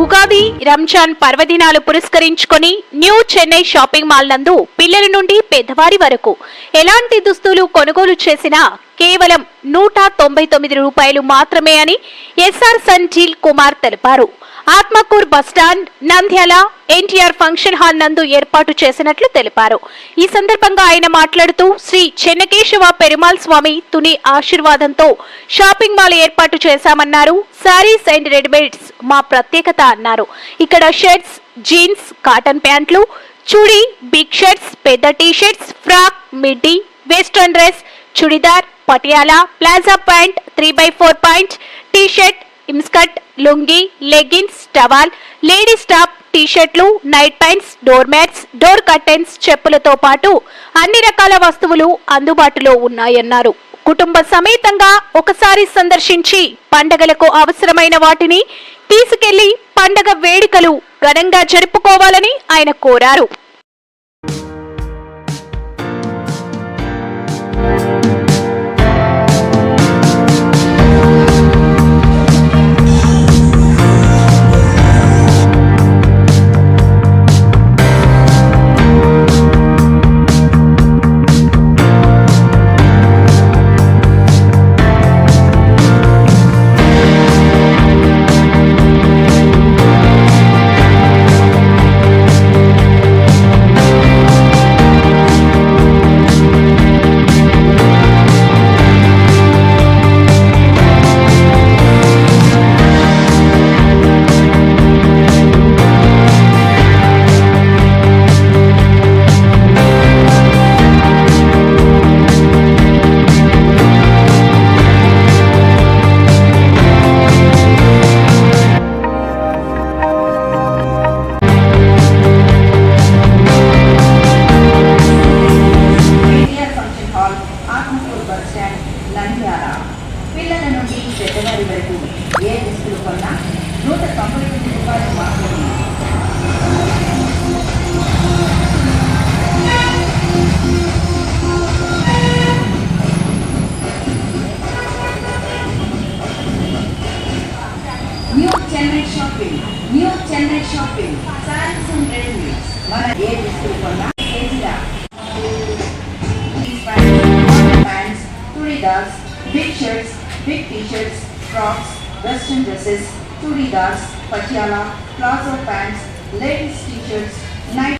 ఉగాది రంజాన్ పర్వదినాలు పురస్కరించుకొని new Chennai shopping mall నందు పిల్లల నుండి పెద్దవారి వరకు ఎలాంటి దుస్తులు కొనుగోలు చేసినా కేవలం నూట తొంభై తొమ్మిది రూపాయలు మాత్రమే అని ఎస్ఆర్ సంజీల్ కుమార్ తెలిపారు. Atmakur bus stand Nandyal NTR function hall నందు ఏర్పాటు చేసినట్లు తెలిపారు. ఈ సందర్భంగా ఆయన మాట్లాడుతూ శ్రీ చెన్నకేశవ పెరుమాల్ స్వామి తుని ఆశీర్వాదంతో షాపింగ్ మాల్ ఏర్పాటు చేశామన్నారు. సారీస్ అండ్ రెడీమేడ్స్ మా ప్రత్యేకత అన్నారు. ఇక్కడ షర్ట్స్ జీన్స్ కాటన్ ప్యాంట్లు చుడి బిగ్ షర్ట్స్ పెద్ద T shirts frock midi western dress churidar Patiala palazzo pant three by four point T shirt ఇమ్స్కట్ lungi leggings towel ladies top టీషర్ట్లు night pants door mats door curtains చెప్పులతో పాటు అన్ని రకాల వస్తువులు అందుబాటులో ఉన్నాయన్నారు. కుటుంబ సమేతంగా ఒకసారి సందర్శించి పండగలకు అవసరమైన వాటిని తీసుకెళ్ళి పండగ వేడుకలు ఘనంగా జరుపుకోవాలని ఆయన కోరారు. ఆత్మకూరు బస్ స్టాండ్ నంద్యాల పిల్లల నుండి పెద్దవారి వరకు ఏ దుస్తులు కొన్నా నూట తొంభై తొమ్మిది రూపాయలు మాత్రమే new Chennai shopping new Chennai shopping sarees and readymades మన ఏ దుస్తులు కొన్నా big shirts, big t-shirts, frocks, western dresses, churidars, patiala, plazo pants, ladies t-shirts, night